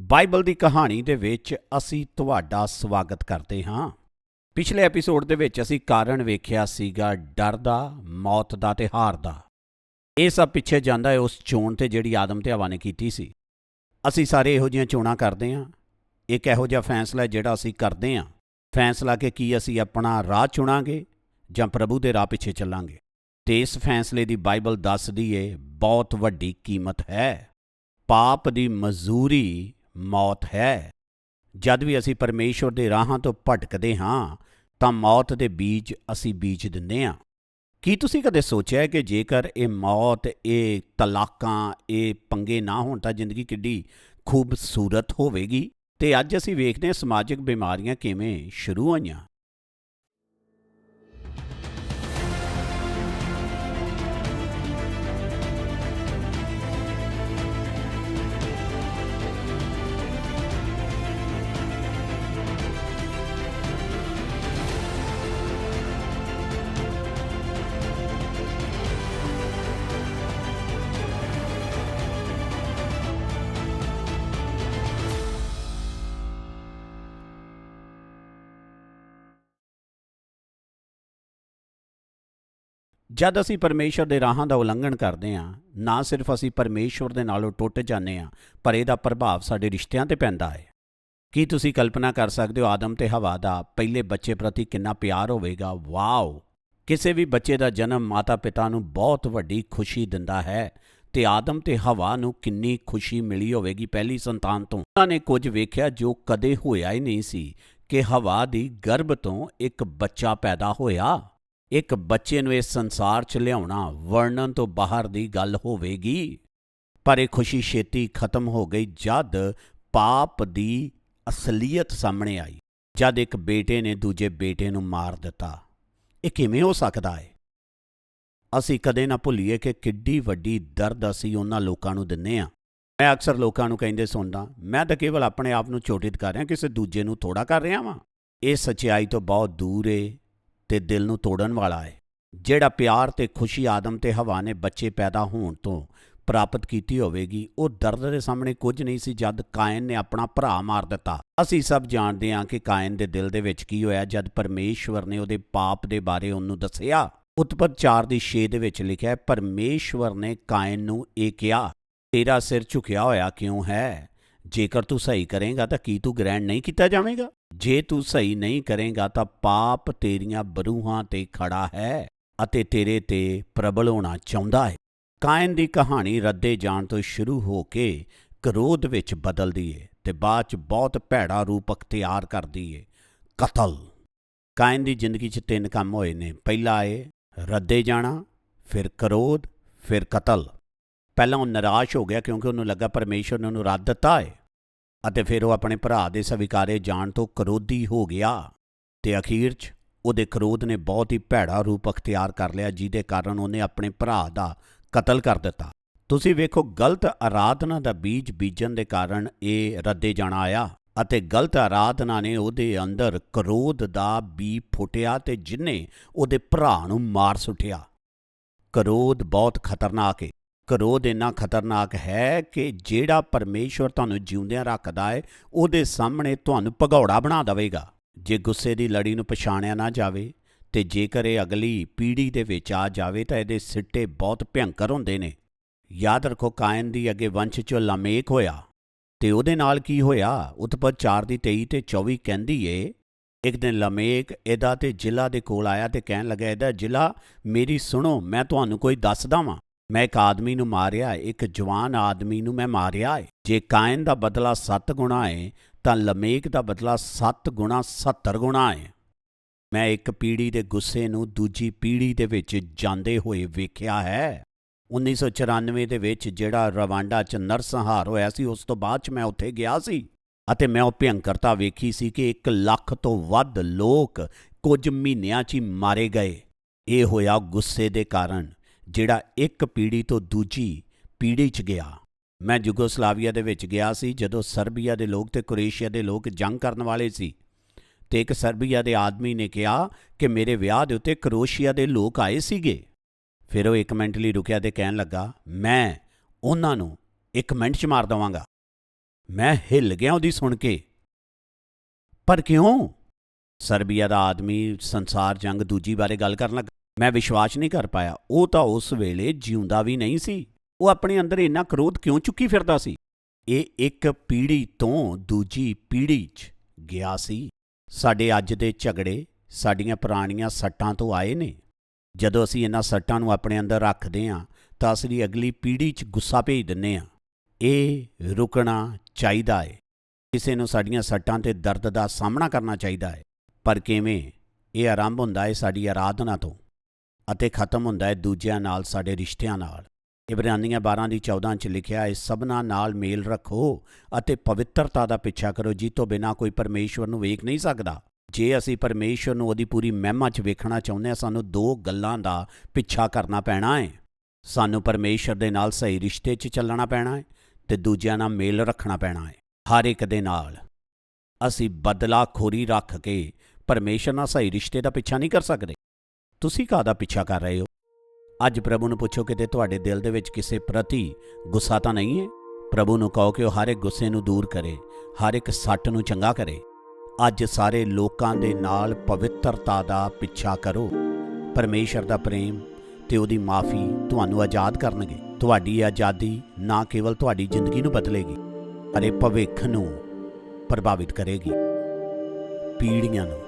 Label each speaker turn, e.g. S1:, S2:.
S1: Bible ਦੀ ਕਹਾਣੀ ਦੇ ਵਿੱਚ ਅਸੀਂ ਤੁਹਾਡਾ ਸਵਾਗਤ ਕਰਦੇ ਹਾਂ। ਪਿਛਲੇ ਐਪੀਸੋਡ ਦੇ ਵਿੱਚ ਅਸੀਂ ਕਾਰਨ ਵੇਖਿਆ ਸੀਗਾ ਡਰ ਦਾ, ਮੌਤ ਦਾ ਤੇ ਹਾਰ ਦਾ। ਇਹ ਸਭ ਪਿੱਛੇ ਜਾਂਦਾ ਹੈ ਉਸ ਚੋਣ ਤੇ ਜਿਹੜੀ ਆਦਮ ਤੇ ਹਵਾ ਨੇ ਕੀਤੀ ਸੀ। ਅਸੀਂ ਸਾਰੇ ਇਹੋ ਜਿਹੀਆਂ ਚੋਣਾਂ ਕਰਦੇ ਹਾਂ। ਇੱਕ ਇਹੋ ਜਿਹਾ ਫੈਸਲਾ ਜਿਹੜਾ ਅਸੀਂ ਕਰਦੇ ਹਾਂ। ਫੈਸਲਾ ਕਿ ਕੀ ਅਸੀਂ ਆਪਣਾ ਰਾਹ ਚੁਣਾਂਗੇ ਜਾਂ ਪ੍ਰਭੂ ਦੇ ਰਾਹ ਪਿੱਛੇ ਚੱਲਾਂਗੇ। ਤੇ ਇਸ ਫੈਸਲੇ ਦੀ ਬਾਈਬਲ ਦੱਸਦੀ ਏ, ਬਹੁਤ ਵੱਡੀ ਕੀਮਤ ਹੈ। ਪਾਪ ਦੀ ਮਜ਼ਦੂਰੀ ਮੌਤ ਹੈ। ਜਦ ਵੀ ਅਸੀਂ ਪਰਮੇਸ਼ਵਰ ਦੇ ਰਾਹਾਂ ਤੋਂ ਭਟਕਦੇ ਹਾਂ, ਤਾਂ ਮੌਤ ਦੇ ਬੀਜ ਅਸੀਂ ਬੀਜ ਦਿੰਦੇ ਹਾਂ। ਕੀ ਤੁਸੀਂ ਕਦੇ ਸੋਚਿਆ ਕਿ ਜੇਕਰ ਇਹ ਮੌਤ, ਇਹ ਤਲਾਕਾਂ, ਇਹ ਪੰਗੇ ਨਾ ਹੋਣ, ਤਾਂ ਜ਼ਿੰਦਗੀ ਕਿੱਡੀ ਖੂਬਸੂਰਤ ਹੋਵੇਗੀ? ਤੇ ਅੱਜ ਅਸੀਂ ਵੇਖਦੇ ਹਾਂ ਸਮਾਜਿਕ ਬਿਮਾਰੀਆਂ ਕਿਵੇਂ ਸ਼ੁਰੂ ਹੋਈਆਂ। ਜਦ ਅਸੀਂ ਪਰਮੇਸ਼ਵਰ ਦੇ ਰਾਹਾਂ ਦਾ ਉਲੰਘਣ ਕਰਦੇ ਹਾਂ, ਨਾ ਸਿਰਫ ਅਸੀਂ ਪਰਮੇਸ਼ਵਰ ਦੇ ਨਾਲੋਂ ਟੁੱਟ ਜਾਂਦੇ ਹਾਂ, ਪਰ ਇਹਦਾ ਪ੍ਰਭਾਵ ਸਾਡੇ ਰਿਸ਼ਤਿਆਂ ਤੇ ਪੈਂਦਾ ਹੈ। ਕੀ ਤੁਸੀਂ ਕਲਪਨਾ ਕਰ ਸਕਦੇ ਹੋ ਆਦਮ ਤੇ ਹਵਾ ਦਾ ਪਹਿਲੇ ਬੱਚੇ ਪ੍ਰਤੀ ਕਿੰਨਾ ਪਿਆਰ ਹੋਵੇਗਾ? ਵਾਓ! ਕਿਸੇ ਵੀ ਬੱਚੇ ਦਾ ਜਨਮ ਮਾਤਾ-ਪਿਤਾ ਨੂੰ ਬਹੁਤ ਵੱਡੀ ਖੁਸ਼ੀ ਦਿੰਦਾ ਹੈ ਤੇ ਆਦਮ ਤੇ ਹਵਾ ਨੂੰ ਕਿੰਨੀ ਖੁਸ਼ੀ ਮਿਲੀ ਹੋਵੇਗੀ ਪਹਿਲੀ ਸੰਤਾਨ ਤੋਂ। ਉਹਨਾਂ ਨੇ ਕੁਝ ਵੇਖਿਆ ਜੋ ਕਦੇ ਹੋਇਆ ਹੀ ਨਹੀਂ ਸੀ ਕਿ ਹਵਾ ਦੀ ਗਰਭ ਤੋਂ ਇੱਕ ਬੱਚਾ ਪੈਦਾ ਹੋਇਆ। ਇੱਕ ਬੱਚੇ ਨੂੰ ਇਸ ਸੰਸਾਰ 'ਚ ਲਿਆਉਣਾ ਵਰਣਨ ਤੋਂ ਬਾਹਰ ਦੀ ਗੱਲ ਹੋਵੇਗੀ। ਪਰ ਇਹ ਖੁਸ਼ੀ ਛੇਤੀ ਖਤਮ ਹੋ ਗਈ ਜਦ ਪਾਪ ਦੀ ਅਸਲੀਅਤ ਸਾਹਮਣੇ ਆਈ। ਜਦ ਇੱਕ ਬੇਟੇ ਨੇ ਦੂਜੇ ਬੇਟੇ ਨੂੰ ਮਾਰ ਦਿੱਤਾ। ਇਹ ਕਿਵੇਂ ਹੋ ਸਕਦਾ ਹੈ? ਅਸੀਂ ਕਦੇ ਨਾ ਭੁੱਲੀਏ ਕਿ ਕਿੱਡੀ ਵੱਡੀ ਦਰਦ ਅਸੀਂ ਉਹਨਾਂ ਲੋਕਾਂ ਨੂੰ ਦਿੰਨੇ ਆ। ਮੈਂ ਅਕਸਰ ਲੋਕਾਂ ਨੂੰ ਕਹਿੰਦੇ ਸੁਣਦਾ, ਮੈਂ ਤਾਂ ਕੇਵਲ ਆਪਣੇ ਆਪ ਨੂੰ ਚੋਟਿਤ ਕਰ ਰਿਹਾ ਕਿਸੇ ਦੂਜੇ ਨੂੰ ਥੋੜਾ ਕਰ ਰਿਹਾ ਵਾਂ। ਇਹ ਸੱਚਾਈ ਤੋਂ ਬਹੁਤ ਦੂਰ ਏ। ਤੇ ਦਿਲ ਨੂੰ ਤੋੜਨ ਵਾਲਾ ਹੈ ਜਿਹੜਾ ਪਿਆਰ ਤੇ ਖੁਸ਼ੀ ਆਦਮ ਤੇ ਹਵਾ ਨੇ ਬੱਚੇ ਪੈਦਾ ਹੋਣ ਤੋਂ ਪ੍ਰਾਪਤ ਕੀਤੀ ਹੋਵੇਗੀ, ਉਹ ਦਰਦ ਦੇ ਸਾਹਮਣੇ ਕੁਝ ਨਹੀਂ ਸੀ ਜਦ ਕਾਇਨ ਨੇ ਆਪਣਾ ਭਰਾ ਮਾਰ ਦਿੱਤਾ। ਅਸੀਂ ਸਭ ਜਾਣਦੇ ਹਾਂ ਕਿ ਕਾਇਨ ਦੇ ਦਿਲ ਦੇ ਵਿੱਚ ਕੀ ਹੋਇਆ ਜਦ ਪਰਮੇਸ਼ਵਰ ਨੇ ਉਹਦੇ ਪਾਪ ਦੇ ਬਾਰੇ ਉਹਨੂੰ ਦੱਸਿਆ। ਉਤਪਤ 4 ਦੀ 6 ਦੇ ਵਿੱਚ ਲਿਖਿਆ ਹੈ, ਪਰਮੇਸ਼ਵਰ ਨੇ ਕਾਇਨ ਨੂੰ ਇਹ ਕਿਹਾ, ਤੇਰਾ ਸਿਰ ਝੁਕਿਆ ਹੋਇਆ ਕਿਉਂ ਹੈ? ਜੇਕਰ ਤੂੰ ਸਹੀ ਕਰੇਗਾ ਤਾਂ ਕੀ ਤੂੰ ਗ੍ਰਹਿਣ ਨਹੀਂ ਕੀਤਾ ਜਾਵੇਗਾ? ਜੇ ਤੂੰ ਸਹੀ ਨਹੀਂ ਕਰੇਗਾ ਤਾਂ ਪਾਪ ਤੇਰੀਆਂ ਬਰੂਹਾਂ ਤੇ ਖੜਾ ਹੈ ਅਤੇ ਤੇਰੇ ਤੇ ਪ੍ਰਬਲ ਹੋਣਾ ਚਾਹੁੰਦਾ ਹੈ। ਕਾਇਨ ਦੀ ਕਹਾਣੀ ਰੱਦੇ ਜਾਣ ਤੋਂ ਸ਼ੁਰੂ ਹੋ ਕੇ ਕਰੋਧ ਵਿੱਚ ਬਦਲਦੀ ਏ ਤੇ ਬਾਅਦ ਚ ਬਹੁਤ ਭੈੜਾ ਰੂਪ ਅਖਤਿਆਰ ਕਰਦੀ ਏ। ਕਤਲ। ਕਾਇਨ ਦੀ ਜ਼ਿੰਦਗੀ 'ਚ ਤਿੰਨ ਕੰਮ ਹੋਏ ਨੇ। ਪਹਿਲਾ ਏ ਰੱਦੇ ਜਾਣਾ, ਫਿਰ ਕਰੋਧ, ਫਿਰ ਕਤਲ। ਪਹਿਲਾਂ ਉਹ ਨਿਰਾਸ਼ ਹੋ ਗਿਆ ਕਿਉਂਕਿ ਉਹਨੂੰ ਲੱਗਾ ਪਰਮੇਸ਼ਰ ਨੇ ਉਹਨੂੰ ਰੱਦ ਦਿੱਤਾ ਹੈ ਅਤੇ ਫਿਰ ਉਹ ਆਪਣੇ ਭਰਾ ਦੇ ਸਵੀਕਾਰੇ ਜਾਣ ਤੋਂ ਕਰੋਧੀ ਹੋ ਗਿਆ। ਤੇ ਅਖੀਰ 'ਚ ਉਹਦੇ ਕਰੋਧ ਨੇ ਬਹੁਤ ਹੀ ਭੈੜਾ ਰੂਪ ਅਖਤਿਆਰ ਕਰ ਲਿਆ ਜਿਹਦੇ ਕਾਰਨ ਉਹਨੇ ਆਪਣੇ ਭਰਾ ਦਾ ਕਤਲ ਕਰ ਦਿੱਤਾ। ਤੁਸੀਂ ਵੇਖੋ, ਗਲਤ ਆਰਾਧਨਾ ਦਾ ਬੀਜ ਬੀਜਣ ਦੇ ਕਾਰਨ ਇਹ ਰੱਦੇ ਜਾਣਾ ਆਇਆ ਅਤੇ ਗਲਤ ਆਰਾਧਨਾ ਨੇ ਉਹਦੇ ਅੰਦਰ ਕਰੋਧ ਦਾ ਬੀ ਫੁੱਟਿਆ ਤੇ ਜਿੰਨੇ ਉਹਦੇ ਭਰਾ ਨੂੰ ਮਾਰ ਸੁੱਟਿਆ। ਕਰੋਧ ਬਹੁਤ ਖਤਰਨਾਕ ਹੈ ਕ੍ਰੋਧ ਇੰਨਾ ਖਤਰਨਾਕ ਹੈ ਕਿ ਜਿਹੜਾ ਪਰਮੇਸ਼ਵਰ ਤੁਹਾਨੂੰ ਜਿਉਂਦਿਆਂ ਰੱਖਦਾ ਹੈ ਉਹਦੇ ਸਾਹਮਣੇ ਤੁਹਾਨੂੰ ਭਗੌੜਾ ਬਣਾ ਦੇਵੇਗਾ। ਜੇ ਗੁੱਸੇ ਦੀ ਲੜੀ ਨੂੰ ਪਛਾਣਿਆ ਨਾ ਜਾਵੇ ਤੇ ਜੇਕਰ ਇਹ ਅਗਲੀ ਪੀੜ੍ਹੀ ਦੇ ਵਿੱਚ ਆ ਜਾਵੇ ਤਾਂ ਇਹਦੇ ਸਿੱਟੇ ਬਹੁਤ ਭਿਅੰਕਰ ਹੁੰਦੇ ਨੇ। ਯਾਦ ਰੱਖੋ ਕਾਇਨ ਦੀ ਅੱਗੇ ਵੰਸ਼ ਚੋਂ ਲਮੇਕ ਹੋਇਆ ਤੇ ਉਹਦੇ ਨਾਲ ਕੀ ਹੋਇਆ? ਉਤਪਤ 4 ਦੀ 23 ਤੇ 24 ਕਹਿੰਦੀ ਏ, ਇੱਕ ਦਿਨ ਲਮੇਕ ਇਹਦਾ ਤੇ ਜ਼ਿਲ੍ਹਾ ਦੇ ਕੋਲ ਆਇਆ ਤੇ ਕਹਿਣ ਲੱਗਾ ਇਹਦਾ ਜ਼ਿਲ੍ਹਾ ਮੇਰੀ ਸੁਣੋ, ਮੈਂ ਤੁਹਾਨੂੰ ਕੋਈ ਦੱਸਦਾ ਵਾਂ। ਮੈਂ ਇੱਕ ਆਦਮੀ ਨੂੰ ਮਾਰਿਆ ਇੱਕ ਜਵਾਨ ਆਦਮੀ ਨੂੰ ਮੈਂ ਮਾਰਿਆ ਏ। ਜੇ ਕਾਇਨ ਦਾ ਬਦਲਾ 7 ਗੁਣਾ ਏ, ਤਾਂ ਲਮੇਕ ਦਾ ਬਦਲਾ 7 ਗੁਣਾ 70 ਗੁਣਾ ਏ। ਮੈਂ ਇੱਕ ਪੀੜ੍ਹੀ ਦੇ ਗੁੱਸੇ ਨੂੰ ਦੂਜੀ ਪੀੜ੍ਹੀ ਦੇ ਵਿੱਚ ਜਾਂਦੇ ਹੋਏ ਵੇਖਿਆ ਹੈ। 1994 ਦੇ ਵਿੱਚ ਜਿਹੜਾ ਰਵਾਂਡਾ 'ਚ ਨਰਸੰਹਾਰ ਹੋਇਆ ਸੀ, ਉਸ ਤੋਂ ਬਾਅਦ 'ਚ ਮੈਂ ਉੱਥੇ ਗਿਆ ਸੀ ਅਤੇ ਮੈਂ ਉਹ ਭਿਅੰਕਰਤਾ ਵੇਖੀ ਸੀ ਕਿ 1 ਲੱਖ ਤੋਂ ਵੱਧ ਲੋਕ ਕੁਝ ਮਹੀਨਿਆਂ 'ਚ ਹੀ ਮਾਰੇ ਗਏ। ਇਹ ਹੋਇਆ ਗੁੱਸੇ ਦੇ ਕਾਰਨ। ਜਿਹੜਾ ਇੱਕ ਪੀੜ੍ਹੀ ਤੋਂ ਦੂਜੀ ਪੀੜ੍ਹੀ 'ਚ ਗਿਆ। ਮੈਂ ਯੂਗੋਸਲਾਵੀਆ ਦੇ ਵਿੱਚ ਗਿਆ ਸੀ, ਜਦੋਂ ਸਰਬੀਆ ਦੇ ਲੋਕ ਤੇ ਕ੍ਰੋਏਸ਼ੀਆ ਦੇ ਲੋਕ ਜੰਗ ਕਰਨ ਵਾਲੇ ਸੀ। ਤੇ ਇੱਕ ਸਰਬੀਆ ਦੇ ਆਦਮੀ ਨੇ ਕਿਹਾ ਕਿ ਮੇਰੇ ਵਿਆਹ ਦੇ ਉੱਤੇ ਕਰੋਸ਼ੀਆ ਦੇ ਲੋਕ ਆਏ ਸੀਗੇ। ਫਿਰ ਉਹ ਇੱਕ ਮਿੰਟ ਲਈ ਰੁਕਿਆ ਤੇ ਕਹਿਣ ਲੱਗਾ, ਮੈਂ ਉਹਨਾਂ ਨੂੰ ਇੱਕ ਮਿੰਟ 'ਚ ਮਾਰ ਦਵਾਂਗਾ। ਮੈਂ ਹਿੱਲ ਗਿਆ ਉਹਦੀ ਸੁਣ ਕੇ। ਪਰ ਕਿਉਂ? ਸਰਬੀਆ ਦਾ ਆਦਮੀ ਸੰਸਾਰ ਜੰਗ ਦੂਜੀ ਬਾਰੇ ਗੱਲ ਕਰਨ ਲੱਗਾ। ਮੈਂ ਵਿਸ਼ਵਾਸ ਨਹੀਂ ਕਰ ਪਾਇਆ। ਉਹ ਤਾਂ ਉਸ ਵੇਲੇ ਜਿਉਂਦਾ ਵੀ ਨਹੀਂ ਸੀ। ਉਹ ਆਪਣੇ ਅੰਦਰ ਇੰਨਾ ਕ੍ਰੋਧ ਕਿਉਂ ਚੁੱਕੀ ਫਿਰਦਾ ਸੀ? ਇਹ ਇੱਕ ਪੀੜ੍ਹੀ ਤੋਂ ਦੂਜੀ ਪੀੜ੍ਹੀ 'ਚ ਗਿਆ ਸੀ। ਸਾਡੇ ਅੱਜ ਦੇ ਝਗੜੇ ਸਾਡੀਆਂ ਪੁਰਾਣੀਆਂ ਸੱਟਾਂ ਤੋਂ ਆਏ ਨੇ। ਜਦੋਂ ਅਸੀਂ ਇਹਨਾਂ ਸੱਟਾਂ ਨੂੰ ਆਪਣੇ ਅੰਦਰ ਰੱਖਦੇ ਹਾਂ, ਤਾਂ ਅਸੀਂ ਅਗਲੀ ਪੀੜ੍ਹੀ 'ਚ ਗੁੱਸਾ ਭੇਜ ਦਿੰਨੇ ਹਾਂ। ਇਹ ਰੁਕਣਾ ਚਾਹੀਦਾ ਹੈ ਕਿਸੇ ਨੂੰ ਸਾਡੀਆਂ ਸੱਟਾਂ ਤੇ ਦਰਦ ਦਾ ਸਾਹਮਣਾ ਕਰਨਾ ਚਾਹੀਦਾ ਹੈ ਪਰ ਕਿਵੇਂ ਇਹ ਆਰੰਭ ਹੁੰਦਾ ਹੈ ਸਾਡੀ ਆਰਾਧਨਾ ਤੋਂ? ਅਤੇ ਖਤਮ ਹੁੰਦਾ ਹੈ ਦੂਜਿਆਂ ਨਾਲ, ਸਾਡੇ ਰਿਸ਼ਤਿਆਂ ਨਾਲ। ਇਬਰਾਨੀਆਂ 12 ਦੀ 14 ਚ ਲਿਖਿਆ ਹੈ, ਸਭਨਾ ਨਾਲ ਮੇਲ ਰੱਖੋ ਅਤੇ ਪਵਿੱਤਰਤਾ ਦਾ ਪਿੱਛਾ ਕਰੋ ਜਿਸ ਤੋਂ ਬਿਨਾ ਕੋਈ ਪਰਮੇਸ਼ਵਰ ਨੂੰ ਵੇਖ ਨਹੀਂ ਸਕਦਾ। ਜੇ ਅਸੀਂ ਪਰਮੇਸ਼ਵਰ ਨੂੰ ਉਹਦੀ ਪੂਰੀ ਮਹਿਮਾ 'ਚ ਵੇਖਣਾ ਚਾਹੁੰਦੇ ਹਾਂ, ਸਾਨੂੰ ਦੋ ਗੱਲਾਂ ਦਾ ਪਿੱਛਾ ਕਰਨਾ ਪੈਣਾ ਹੈ। ਸਾਨੂੰ ਪਰਮੇਸ਼ਵਰ ਦੇ ਨਾਲ ਸਹੀ ਰਿਸ਼ਤੇ 'ਚ ਚੱਲਣਾ ਪੈਣਾ ਹੈ ਤੇ ਦੂਜਿਆਂ ਨਾਲ ਮੇਲ ਰੱਖਣਾ ਪੈਣਾ ਹੈ, ਹਰ ਇੱਕ ਦੇ ਨਾਲ। ਅਸੀਂ ਬਦਲਾਖੋਰੀ ਰੱਖ ਕੇ ਪਰਮੇਸ਼ਰ ਨਾਲ ਸਹੀ ਰਿਸ਼ਤੇ ਦਾ ਪਿੱਛਾ ਨਹੀਂ ਕਰ ਸਕਦੇ। ਤੁਸੀਂ ਕਾਹਦਾ ਪਿੱਛਾ ਕਰ ਰਹੇ ਹੋ? ਅੱਜ ਪ੍ਰਭੂ ਨੂੰ ਪੁੱਛੋ ਕਿਤੇ ਤੁਹਾਡੇ ਦਿਲ ਦੇ ਵਿੱਚ ਕਿਸੇ ਪ੍ਰਤੀ ਗੁੱਸਾ ਤਾਂ ਨਹੀਂ ਹੈ? ਪ੍ਰਭੂ ਨੂੰ ਕਹੋ ਕਿ ਉਹ ਹਰ ਇੱਕ ਗੁੱਸੇ ਨੂੰ ਦੂਰ ਕਰੇ, ਹਰ ਇੱਕ ਸੱਟ ਨੂੰ ਚੰਗਾ ਕਰੇ। ਅੱਜ ਸਾਰੇ ਲੋਕਾਂ ਦੇ ਨਾਲ ਪਵਿੱਤਰਤਾ ਦਾ ਪਿੱਛਾ ਕਰੋ। ਪਰਮੇਸ਼ਰ ਦਾ ਪ੍ਰੇਮ ਤੇ ਉਹਦੀ ਮਾਫੀ ਤੁਹਾਨੂੰ ਆਜ਼ਾਦ ਕਰਨਗੇ। ਤੁਹਾਡੀ ਆਜ਼ਾਦੀ ਨਾ ਕੇਵਲ ਤੁਹਾਡੀ ਜ਼ਿੰਦਗੀ ਨੂੰ ਬਦਲੇਗੀ, ਪਰ ਭਵਿੱਖ ਨੂੰ ਪ੍ਰਭਾਵਿਤ ਕਰੇਗੀ। ਪੀੜ੍ਹੀਆਂ ਨੂੰ